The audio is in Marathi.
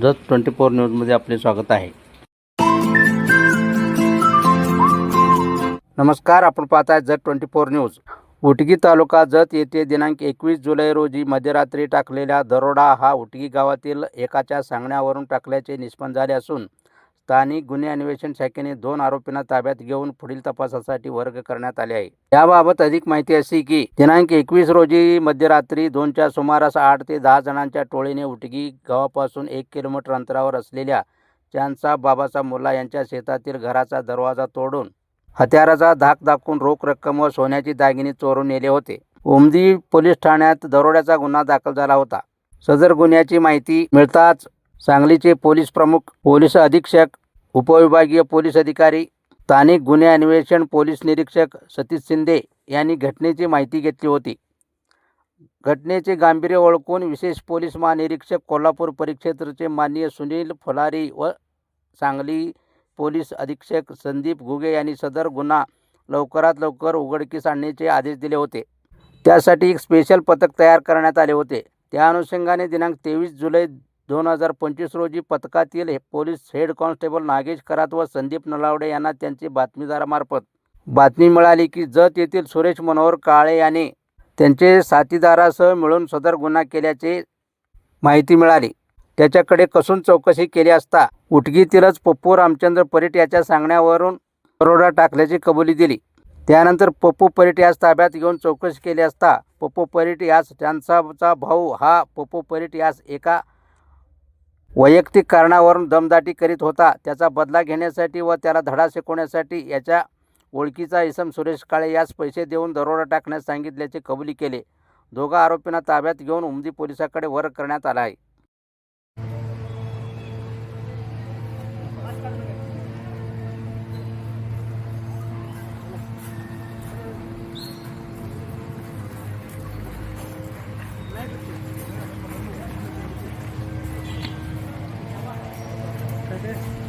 जत ट्वेंटी फोर न्यूजमध्ये आपले स्वागत आहे. नमस्कार आपण पाहत आहे Jat twenty four news. Utagi taluka Jat येथे दिनांक एकवीस जुलै रोजी मध्यरात्री टाकलेला दरोडा हा उटगी गावातील एकाच्या सांगण्यावरून टाकल्याचे निष्पन्न झाले असून स्थानिक गुन्हे अन्वेषण शाखेने दोन आरोपींना ताब्यात घेऊन पुढील तपासासाठी वर्ग करण्यात आले आहे. याबाबत अधिक माहिती अशी की दिनांक एकवीस रोजी मध्यरात्री दोनच्या सुमारास आठ ते दहा जणांच्या टोळीने उटगी गावापासून एक किलोमीटर अंतरावर असलेल्या त्यांचा बाबाचा मुल्ला यांच्या शेतातील घराचा दरवाजा तोडून हत्याराचा धाक दाखवून रोख रक्कम व सोन्याची दागिने चोरून नेले होते. उमदी पोलीस ठाण्यात दरोड्याचा गुन्हा दाखल झाला होता. सदर गुन्ह्याची माहिती मिळताच सांगलीचे पोलीस प्रमुख पोलीस अधीक्षक उपविभागीय पोलीस अधिकारी स्थानिक गुन्हे अन्वेषण पोलीस निरीक्षक सतीश शिंदे यांनी घटनेची माहिती घेतली होती. घटनेचे गांभीर्य ओळखून विशेष पोलीस महानिरीक्षक कोल्हापूर परिक्षेत्रचे माननीय सुनील फुलारी व सांगली पोलीस अधीक्षक संदीप घुगे यांनी सदर गुन्हा लवकरात लवकर उघडकीस आणण्याचे आदेश दिले होते. त्यासाठी एक स्पेशल पथक तयार करण्यात आले होते. त्या अनुषंगाने दिनांक तेवीस जुलै दोन हजार पंचवीस रोजी पथकातील हे पोलीस हेड कॉन्स्टेबल नागेश करात व संदीप नलावडे यांना त्यांची बातमीदारामार्फत बातमी मिळाली की जत येथील सुरेश मनोहर काळे याने त्यांचे साथीदारासह मिळून सदर गुन्हा केल्याचे माहिती मिळाली. त्याच्याकडे कसून चौकशी केली असता उटगीतीलच पप्पू रामचंद्र परीट याच्या सांगण्यावरून दरोडा टाकल्याची कबुली दिली. त्यानंतर पप्पू परीट यास ताब्यात घेऊन चौकशी केली असता पप्पू परीट यास त्यांचा भाऊ हा पप्पू परीट यास एका वैयक्तिक कारणावरून दमदाटी करीत होता. त्याचा बदला घेण्यासाठी व त्याला धडा शिकवण्यासाठी याच्या ओळखीचा इसम सुरेश काळे यास पैसे देऊन दरोडा टाकण्यास सांगितल्याचे कबुली केले. दोघा आरोपींना ताब्यात घेऊन उमदी पोलिसाकडे वर्ग करण्यात आला आहे. Okay.